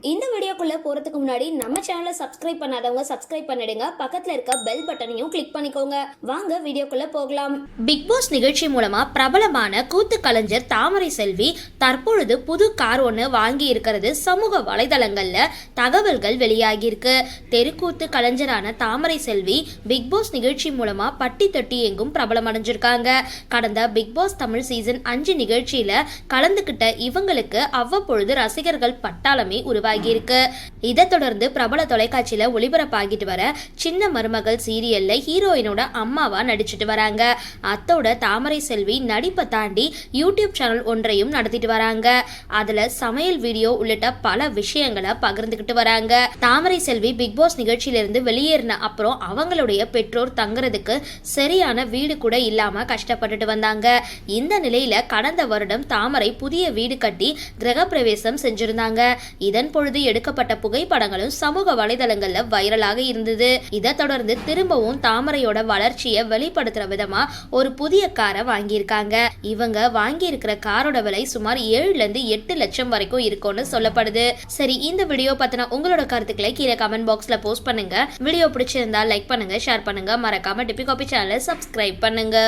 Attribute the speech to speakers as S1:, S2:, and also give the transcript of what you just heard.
S1: இந்த வீடியோக்குள்ளே போறதுக்கு முன்னாடி நம்ம சேனலை சப்ஸ்கிரைப் பண்ணாதவங்க சப்ஸ்கிரைப் பண்ணிடுங்க. பக்கத்தில் இருக்க பெல் பட்டனையும் கிளிக் பண்ணிக்கோங்க. வாங்க வீடியோக்குள்ளே போகலாம்.
S2: பிக் பாஸ் நிகழ்ச்சி மூலமாக பிரபலமான கூத்து கலைஞர் தாமரை செல்வி தற்பொழுது புது கார் ஒன்று வாங்கி இருக்கிறது சமூக வலைதளங்களில் தகவல்கள் வெளியாகியிருக்கு. தெருக்கூத்து கலைஞரான தாமரை செல்வி பிக் பாஸ் நிகழ்ச்சி மூலமாக பட்டி தொட்டி எங்கும் பிரபலம் அடைஞ்சிருக்காங்க கடந்த பிக் பாஸ் தமிழ் சீசன் அஞ்சு நிகழ்ச்சியில் கலந்துக்கிட்ட இவங்களுக்கு அவ்வப்பொழுது ரசிகர்கள் பட்டாளமே உருவாகியிருக்கு. இதைத் தொடர்ந்து பிரபல தொலைக்காட்சியில ஒளிபரப்பாகிட்டு வர சின்ன மருமகள் சீரியல்ல ஹீரோயினோட அம்மாவா நடிச்சிட்டு வராங்க. அத்தோட தாமரை செல்வி நடிப்பை தாண்டி யூடியூப் சேனல் ஒன்றையும் நடத்திட்டு வராங்க. அதுல சமையல் வீடியோ உள்ளிட்ட பல விஷயங்களை பகிர்ந்துகிட்டு வராங்க. தாமரை செல்வி பிக் பாஸ் நிகழ்ச்சியிலிருந்து வெளியேறின அப்புறம் அவங்களுடைய பெற்றோர் தங்குறதுக்கு சரியான வீடு கூட இல்லாம கஷ்டப்பட்டுட்டு வந்தாங்க. இந்த நிலையில கடந்த வருடம் தாமரை புதிய வீடு கட்டி கிரகப்பிரவேசம் செஞ்சிருந்தாங்க. இதன் பொழுது எடுக்கப்பட்ட புகைப்படங்களும் சமூக வலைதளங்கள்ல வைரலாக இருந்தது. இதை தொடர்ந்து திரும்பவும் தாமரையோட வளர்ச்சியை வெளிப்படுத்துற விதமா ஒரு புதிய காரை வாங்கியிருக்காங்க. இவங்க வாங்கியிருக்கிற காரோட விலை சுமார் ஏழுல இருந்து எட்டு லட்சம் வரைக்கும் இருக்கும்னு சொல்லப்படுது. சரி இந்த வீடியோ பத்தின உங்களோட கருத்துக்களை கீழே கமெண்ட் பாக்ஸ்ல போஸ்ட் பண்ணுங்க. வீடியோ பிடிச்சிருந்தா லைக் பண்ணுங்க ஷேர் பண்ணுங்க. மறக்காம டிபி காபி சேனலை சப்ஸ்கிரைப் பண்ணுங்க.